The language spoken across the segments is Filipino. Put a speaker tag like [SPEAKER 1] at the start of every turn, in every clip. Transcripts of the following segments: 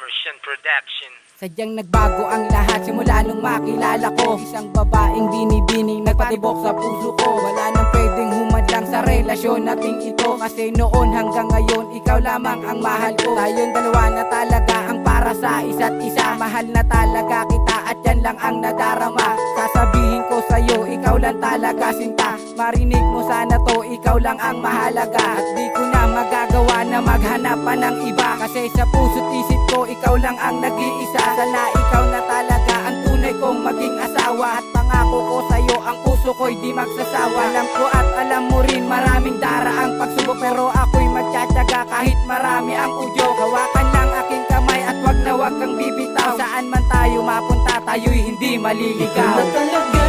[SPEAKER 1] Production.
[SPEAKER 2] Sadyang nagbago ang lahat simula nung makilala ko. Isang babaeng binibining nagpatibok sa puso ko. Wala nang pwedeng humadlang sa relasyon nating ito. Kasi noon hanggang ngayon ikaw lamang ang mahal ko. Tayong dalawa na talaga ang para sa isa't isa. Mahal na talaga kita at yan lang ang nadarama. Sasabihin sa'yo ikaw lang talaga sinta. Marinig mo sana to ikaw lang ang mahalaga. At di ko na magagawa na maghanap pa ng iba. Kasi sa puso't isip ko ikaw lang ang nag-iisa. Sana ikaw na talaga ang tunay kong maging asawa. At pangako ko sa'yo ang puso ko'y di magsasawa. Alam ko at alam mo rin maraming daraang pagsubok Pero ako'y magtsatsaga kahit marami ang udyo Hawakan lang aking kamay at wag na wag kang bibitaw. Saan man tayo mapunta tayo'y hindi maliligaw.
[SPEAKER 3] Na talaga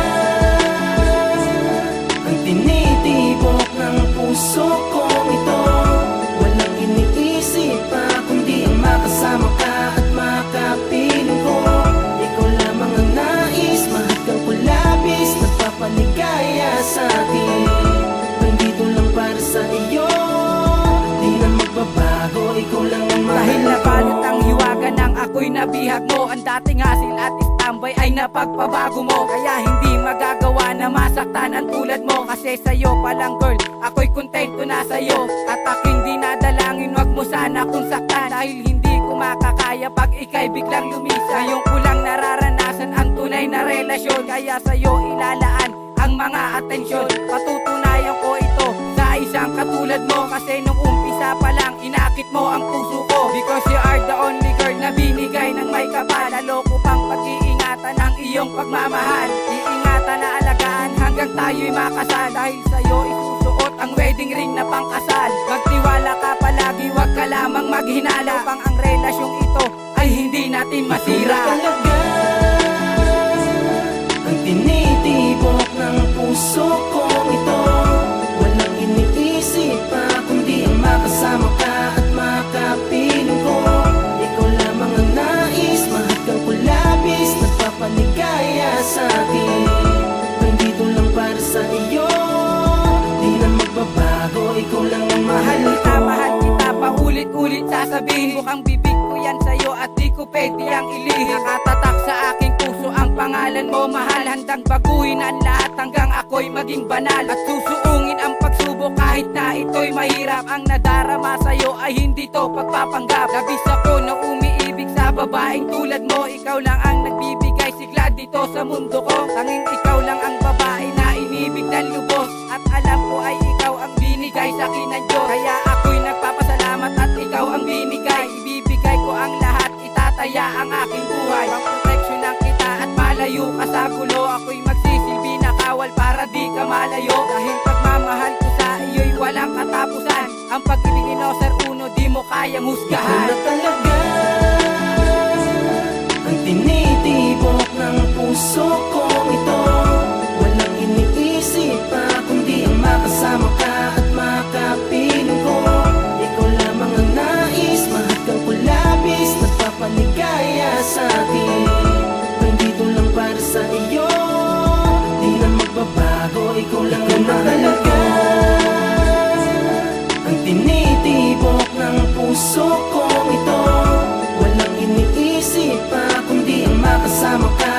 [SPEAKER 3] tinitibok ng puso kong ito
[SPEAKER 2] ako'y nabihag mo. Ang dating hasil at istambay ay napagpabago mo. Kaya hindi magagawa na masaktan ang tulad mo. Kasi sa'yo palang girl, ako'y kontento na sa'yo. At aking dinadalangin wag mo sana kung saktan. Dahil hindi ko makakaya pag ika'y biglang lumisa Ngayon ko lang nararanasan ang tunay na relasyon. Kaya sa'yo ilalaan ang mga atensyon. Patutunayan ko ito sa isang katulad mo. Kasi nung umpisa pa lang inakit mo ang puso pagmamahal. Iingatan na alagaan hanggang tayo'y makasal. Dahil sa'yo isusuot ang wedding ring na pangkasal. Magtiwala ka palagi, wag ka lamang maghinala. Upang ang relasyong ito ay hindi natin masira sasabihin? Ko kang bibig ko yan sa'yo at di ko pwede ang ilihim Nakatatak sa aking puso ang pangalan mo Mahal, handang baguhin ang lahat hanggang ako'y maging banal. At susuungin ang pagsubok kahit na ito'y mahirap. Ang nadarama sa'yo ay hindi to pagpapanggap. Labis ako na umiibig sa babaeng tulad mo. Ikaw lang ang nagbibigay sigla dito sa mundo ko malayo. Dahil pagmamahal ko sa iyo'y walang katapusan. Ang pag-ibig ni Uno di mo kayang
[SPEAKER 3] Ikaw
[SPEAKER 2] husgahan
[SPEAKER 3] na talaga Ang tinitibok ng puso kong ang